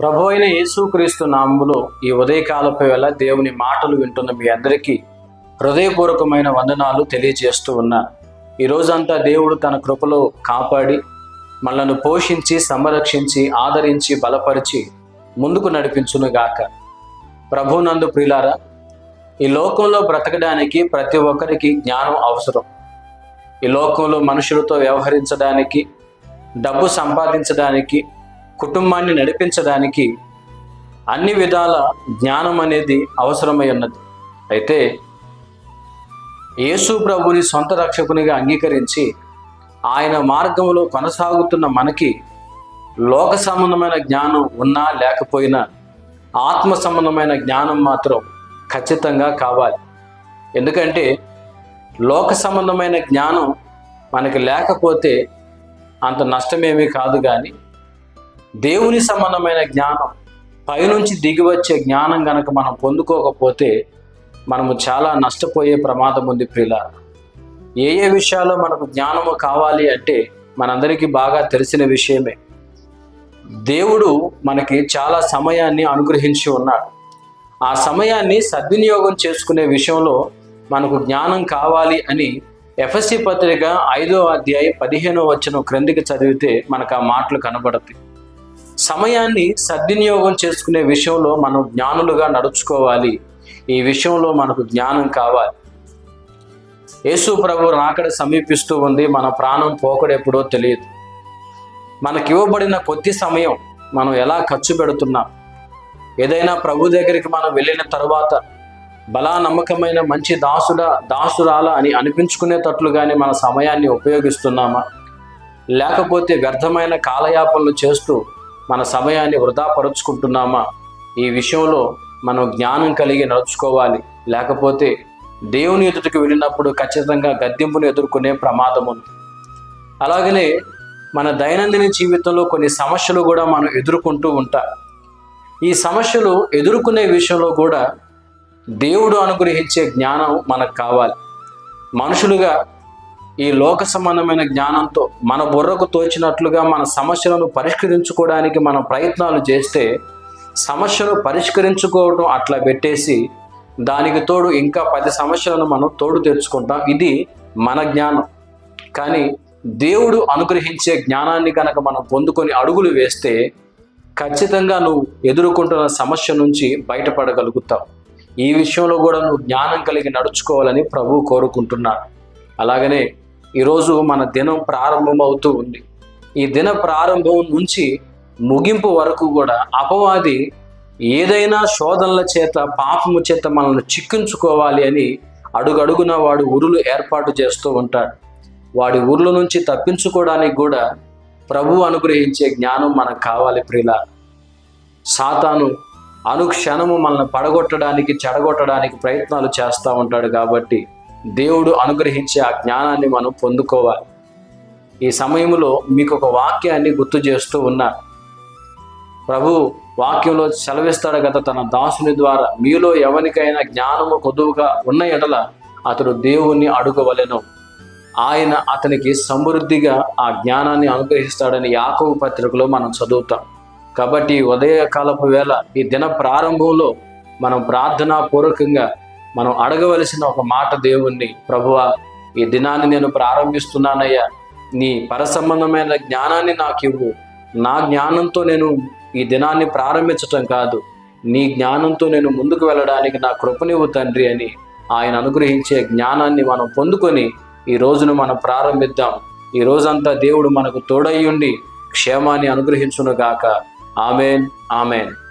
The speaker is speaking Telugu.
ప్రభు అయిన యేసుక్రీస్తు నామములో ఈ ఉదయకాలపు వేళ దేవుని మాటలు వింటున్న మీ అందరికీ హృదయపూర్వకమైన వందనాలు తెలియజేస్తూ ఉన్నాను ఈ రోజంతా దేవుడు తన కృపలో కాపాడి మనలను పోషించి సంరక్షించి ఆదరించి బలపరిచి ముందుకు నడిపించునుగాక ప్రభునందు ప్రిలారా ఈ లోకంలో బ్రతకడానికి ప్రతి ఒక్కరికి జ్ఞానం అవసరం. ఈ లోకంలో మనుషులతో వ్యవహరించడానికి డబ్బు సంపాదించడానికి కుటుంబాన్ని నడిపించడానికి అన్ని విధాల జ్ఞానం అనేది అవసరమై ఉన్నది. అయితే యేసు ప్రభుని సొంత రక్షకునిగా అంగీకరించి ఆయన మార్గంలో కొనసాగుతున్న మనకి లోక సంబంధమైన జ్ఞానం ఉన్నా లేకపోయినా ఆత్మ సంబంధమైన జ్ఞానం మాత్రం ఖచ్చితంగా కావాలి. ఎందుకంటే లోక సంబంధమైన జ్ఞానం మనకి లేకపోతే అంత నష్టమేమీ కాదు కానీ దేవుని సంబంధమైన జ్ఞానం పైనుంచి దిగివచ్చే జ్ఞానం గనక మనం పొందుకోకపోతే మనము చాలా నష్టపోయే ప్రమాదం ఉంది ప్రియుల ఏ ఏ విషయాల్లో మనకు జ్ఞానము కావాలి అంటే మనందరికీ బాగా తెలిసిన విషయమే. దేవుడు మనకి చాలా సమయాన్ని అనుగ్రహించి ఉన్నాడు. ఆ సమయాన్ని సద్వినియోగం చేసుకునే విషయంలో మనకు జ్ఞానం కావాలి అని ఎఫ్ఎస్సి పత్రిక ఐదో అధ్యాయ పదిహేనో వచ్చిన క్రిందికి చదివితే మనకు ఆ మాటలు కనబడతాయి. సమయాన్ని సద్వినియోగం చేసుకునే విషయంలో మనం జ్ఞానులుగా నడుచుకోవాలి. ఈ విషయంలో మనకు జ్ఞానం కావాలి. యేసు ప్రభు రాకడ సమీపిస్తూ ఉంది. మన ప్రాణం పోకడెప్పుడో తెలియదు. మనకి ఇవ్వబడిన కొద్ది సమయం మనం ఎలా ఖర్చు పెడుతున్నాం? ఏదైనా ప్రభు దగ్గరికి మనం వెళ్ళిన తర్వాత బలా నమ్మకమైన మంచి దాసుడా దాసురాల అని అనిపించుకునేటట్లుగానే మన సమయాన్ని ఉపయోగిస్తున్నామా? లేకపోతే వ్యర్థమైన కాలయాపనలు చేస్తూ మన సమయాన్ని వృధాపరుచుకుంటున్నామా ఈ విషయంలో మనం జ్ఞానం కలిగి నడుచుకోవాలి. లేకపోతే దేవుని ఎదుటికి వెళ్ళినప్పుడు ఖచ్చితంగా గద్దెంపును ఎదుర్కొనే ప్రమాదం ఉంది. అలాగనే మన దైనందిన జీవితంలో కొన్ని సమస్యలు కూడా మనం ఎదుర్కొంటూ ఉంటాం. ఈ సమస్యలు ఎదుర్కొనే విషయంలో కూడా దేవుడు అనుగ్రహించే జ్ఞానం మనకు కావాలి. మనుషులుగా ఈ లోక సంబంధమైన జ్ఞానంతో మన బుర్రకు తోచినట్లుగా మన సమస్యలను పరిష్కరించుకోవడానికి మనం ప్రయత్నాలు చేస్తే సమస్యను పరిష్కరించుకోవడం అట్లా పెట్టేసి దానికి తోడు ఇంకా పది సమస్యలను మనం తోడు తెచ్చుకుంటాం. ఇది మన జ్ఞానం. కానీ దేవుడు అనుగ్రహించే జ్ఞానాన్ని కనుక మనం పొందుకొని అడుగులు వేస్తే ఖచ్చితంగా నువ్వు ఎదుర్కొంటున్న సమస్య నుంచి బయటపడగలుగుతావు. ఈ విషయంలో కూడా నువ్వు జ్ఞానం కలిగి నడుచుకోవాలని ప్రభువు కోరుకుంటున్నాడు. అలాగనే ఈరోజు మన దినం ప్రారంభమవుతూ ఉంది. ఈ దిన ప్రారంభం నుంచి ముగింపు వరకు కూడా అపవాది ఏదైనా శోధనల చేత పాపము చేత మనల్ని చిక్కించుకోవాలి అని అడుగడుగున వాడు ఉరులు ఏర్పాటు చేస్తూ ఉంటాడు. వాడి ఊర్ల నుంచి తప్పించుకోవడానికి కూడా ప్రభు అనుగ్రహించే జ్ఞానం మనకు కావాలి ప్రియుల. సాతాను అనుక్షణము మనల్ని పడగొట్టడానికి చెడగొట్టడానికి ప్రయత్నాలు చేస్తూ ఉంటాడు కాబట్టి దేవుడు అనుగ్రహించే ఆ జ్ఞానాన్ని మనం పొందుకోవాలి. ఈ సమయంలో మీకు ఒక వాక్యాన్ని గుర్తు చేస్తూ ఉన్నా. ప్రభు వాక్యంలో సెలవిస్తాడు కదా తన దాసుని ద్వారా మీలో ఎవరికైనా జ్ఞానము కొదువుగా ఉన్న ఎడల అతడు దేవుణ్ణి అడుగవలెను. ఆయన అతనికి సమృద్ధిగా ఆ జ్ఞానాన్ని అనుగ్రహిస్తాడని యాకవ పత్రికలో మనం చదువుతాం. కాబట్టి ఉదయకాలపు వేళ ఈ దిన ప్రారంభంలో మనం ప్రార్థనా పూర్వకంగా మనం అడగవలసిన ఒక మాట దేవుణ్ణి ప్రభువా ఈ దినాన్ని నేను ప్రారంభిస్తున్నానయ్యా. నీ పరసంబంధమైన జ్ఞానాన్ని నాకు ఇవ్వు నా జ్ఞానంతో నేను ఈ దినాన్ని ప్రారంభించటం కాదు. నీ జ్ఞానంతో నేను ముందుకు వెళ్ళడానికి నా కృపనివ్వు తండ్రి అని ఆయన అనుగ్రహించే జ్ఞానాన్ని మనం పొందుకొని ఈ రోజును మనం ప్రారంభిద్దాం. ఈ రోజంతా దేవుడు మనకు తోడయ్యుండి క్షేమాన్ని అనుగ్రహించునుగాక. Amen amen.